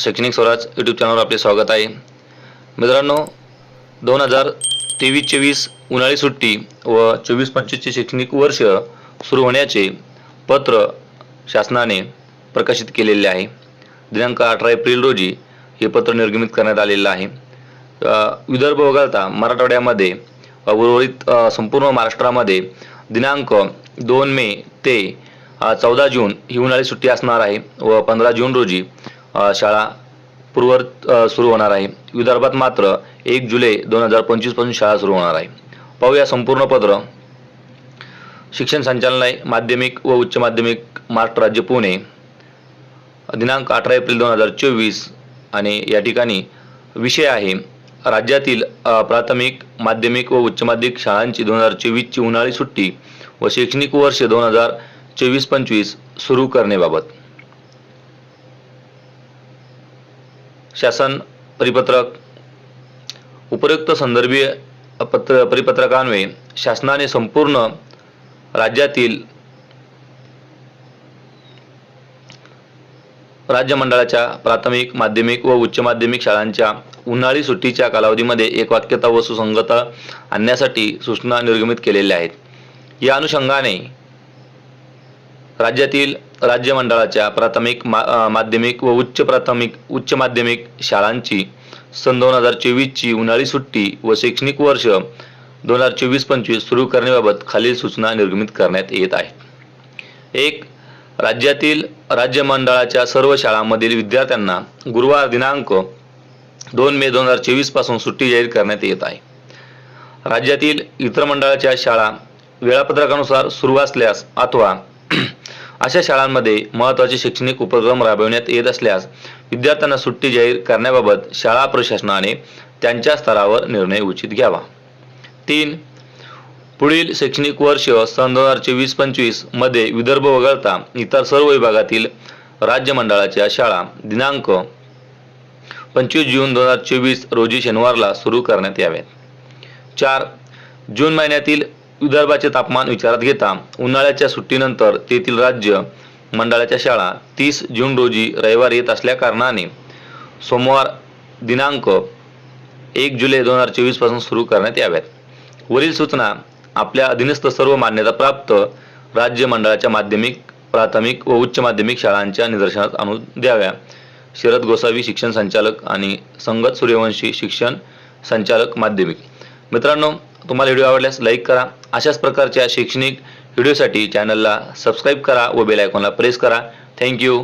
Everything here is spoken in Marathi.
शैक्षणिक स्वराज यूट्यूब चॅनलवर आपले स्वागत आहे. मित्रांनो दोन हजार तेवीस चोवीस उन्हाळी सुट्टी व चोवीस पंचवीसचे शैक्षणिक वर्ष सुरू होण्याचे पत्र शासनाने प्रकाशित केलेले आहे. दिनांक अठरा एप्रिल रोजी हे पत्र निर्गमित करण्यात आलेलं आहे. विदर्भ वगळता मराठवाड्यामध्ये उर्वरित संपूर्ण महाराष्ट्रामध्ये दिनांक दोन मे ते चौदा जून ही उन्हाळी सुट्टी असणार आहे व पंधरा जून रोजी शाळा पूर्वत सुरू होणार आहे. विदर्भात मात्र एक जुलै दोन हजार पंचवीसपासून शाळा सुरू होणार आहे. पाहूया संपूर्ण पत्र. शिक्षण संचालनालय माध्यमिक व उच्च माध्यमिक महाराष्ट्र राज्य पुणे. दिनांक अठरा एप्रिल दोन हजार चोवीस. आणि या ठिकाणी विषय आहे राज्यातील प्राथमिक माध्यमिक व उच्च माध्यमिक शाळांची दोन हजार चोवीसची उन्हाळी सुट्टी व शैक्षणिक वर्ष दोन हजार चोवीस पंचवीस सुरू करण्याबाबत. शासन परिपत्रक. उपयुक्त संदर्भीय पत्र परिपत्रकान्वये शासनाने संपूर्ण राज्यातील राज्य मंडळाच्या प्राथमिक माध्यमिक व उच्च माध्यमिक शाळांच्या उन्हाळी सुट्टीच्या कालावधीमध्ये एक वाक्यता व सुसंगता आणण्यासाठी सूचना निर्गमित केलेल्या आहेत. या अनुषंगाने राज्यातील राज्य मंडळाच्या प्राथमिक मा माध्यमिक व उच्च प्राथमिक उच्च माध्यमिक शाळांची सन दोन हजार चोवीसची उन्हाळी सुट्टी व शैक्षणिक वर्ष दोन हजार चोवीस पंचवीस सुरू करण्याबाबत खालील सूचना निर्गमित करण्यात येत आहेत. एक राज्यातील राज्य मंडळाच्या सर्व शाळांमधील विद्यार्थ्यांना गुरुवार दिनांक दोन मे दोन हजार चोवीसपासून सुट्टी जाहीर करण्यात येत आहे. राज्यातील इतर मंडळाच्या शाळा वेळापत्रकानुसार सुरू असल्यास अथवा अशा शाळांमध्ये महत्त्वाचे शैक्षणिक उपक्रम राबविण्यात येत असल्यास विद्यार्थ्यांना सुट्टी जाहीर करण्याबाबत शाळा प्रशासनाने त्यांच्या स्तरावर निर्णय उचित घ्यावा. तीन पुढील शैक्षणिक वर्ष सन दोन हजार चोवीस पंचवीसमध्ये विदर्भ वगळता इतर सर्व विभागातील राज्य मंडळाच्या शाळा दिनांक पंचवीस जून दोन हजार चोवीस रोजी शनिवारला सुरू करण्यात याव्यात चार जून महिन्यातील विदर्भाचे तापमान विचारात घेता उन्हाळ्याच्या सुट्टीनंतर तेथील राज्य मंडळाच्या शाळा तीस जून रोजी रविवार येत असल्याकारणाने सोमवार दिनांक एक जुलै दोन हजार चोवीसपासून सुरू करण्यात याव्यात. वरील सूचना आपल्या अधीनस्थ सर्व मान्यताप्राप्त राज्य मंडळाच्या माध्यमिक प्राथमिक व उच्च माध्यमिक शाळांच्या निदर्शनात आणून द्याव्या. शरद गोसावी शिक्षण संचालक आणि संगत सूर्यवंशी शिक्षण संचालक माध्यमिक. मित्रांनो तुम्हाला व्हिडिओ आवडल्यास लाईक करा. अशाच प्रकारच्या शैक्षणिक व्हिडिओसाठी चॅनलला सबस्क्राईब करा व बेल आयकॉनला प्रेस करा. थँक्यू